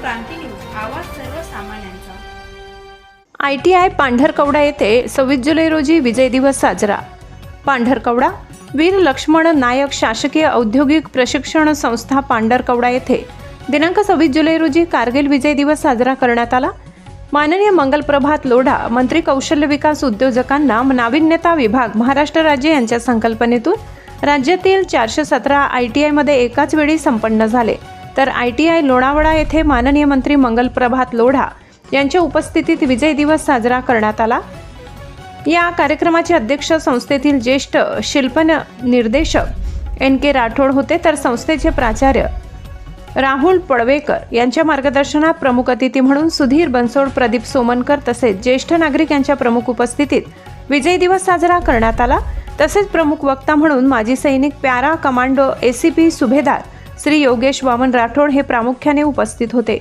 क्रांती news आवाज सर्वसामान्यांचा. I T I Pandharkawada येथे सव्वीस जुलै रोजी विजय दिवस साजरा. पांढरकवडा वीर लक्ष्मण नायक शासकीय औद्योगिक प्रशिक्षण संस्था पांढरकवडा येथे दिनांक सव्वीस जुलै रोजी कारगिल विजय दिवस साजरा करण्यात आला. माननीय मंगलप्रभात लोढा मंत्री कौशल्य विकास उद्योजकांना नाविन्यता विभाग महाराष्ट्र राज्य यांच्या संकल्पनेतून राज्यातील चारशे सतरा आय टी आयमध्ये एकाच वेळी संपन्न झाले. तर आय टी आय लोणावळा येथे माननीय मंत्री मंगलप्रभात लोढा यांच्या उपस्थितीत विजय दिवस साजरा करण्यात आला. या कार्यक्रमाचे अध्यक्ष संस्थेतील ज्येष्ठ शिल्पन निर्देशक एन के राठोड होते. तर संस्थेचे प्राचार्य राहुल पडवेकर यांच्या मार्गदर्शनात प्रमुख अतिथी म्हणून सुधीर बनसोड प्रदीप सोमनकर तसेच ज्येष्ठ नागरिक यांच्या प्रमुख उपस्थितीत विजय दिवस साजरा करण्यात आला. तसेच प्रमुख वक्ता म्हणून माजी सैनिक प्यारा कमांडो एसीपी सुभेदार श्री योगेश वामन राठोड हे प्रामुख्याने उपस्थित होते.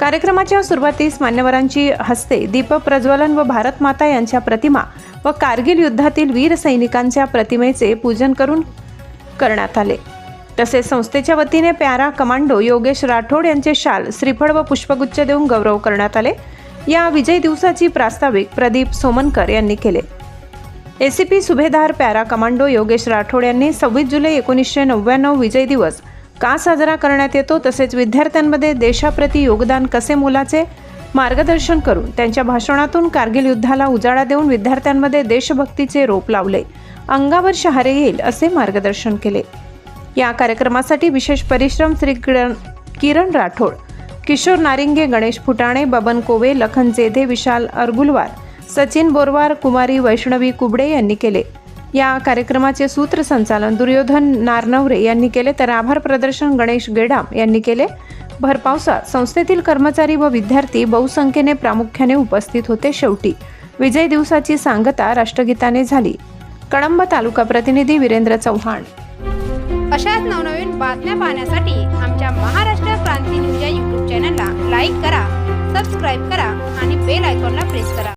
कार्यक्रमाच्या सुरुवातीस मान्यवरांची हस्ते दीप प्रज्वलन व भारत माता यांच्या प्रतिमा व कारगिल युद्धातील वीर सैनिकांच्या प्रतिमेचे पूजन करून करण्यात आले. तसेच संस्थेच्या वतीने पॅरा कमांडो योगेश राठोड यांचे शाल श्रीफळ व पुष्पगुच्छ देऊन गौरव करण्यात आले. या विजय दिवसाची प्रास्ताविक प्रदीप सोमनकर यांनी केले. एसीपी सुभेदार प्यारा कमांडो योगेश राठोड यांनी सव्वीस जुलै एकोणीसशे नव्याण्णव विजय दिवस का साजरा करण्यात येतो? तसेच विद्यार्थ्यांमध्ये देशाप्रती योगदान कसे मोलाचे? मार्गदर्शन करून त्यांच्या भाषणातून कारगिल युद्धाला उजाळा देऊन विद्यार्थ्यांमध्ये देशभक्तीचे रोप लावले. अंगावर शहारे येईल असे मार्गदर्शन केले. या कार्यक्रमासाठी विशेष परिश्रम श्री किरण किरण राठोड किशोर नारिंगे गणेश फुटाणे बबन कोवे लखन जेधे विशाल अरगुलवार सचिन बोरवार कुमारी वैष्णवी कुबडे यांनी केले. या कार्यक्रमाचे सूत्रसंचालन दुर्योधन नारनवरे यांनी केले. तर आभार प्रदर्शन गणेश गेडाम यांनी केले. भरपावसात संस्थेतील कर्मचारी व विद्यार्थी बहुसंख्येने प्रामुख्याने उपस्थित होते शेवटी. विजय दिवसाची सांगता राष्ट्रगीताने झाली. कळंब तालुका प्रतिनिधी वीरेंद्र चव्हाण. अशाच नवनवीन बातम्या पाहण्यासाठी आमच्या महाराष्ट्र क्रांती न्यूज या यूट्यूब चॅनलला लाईक करा सबस्क्राईब करा आणि बेल आयकॉनला प्रेस करा.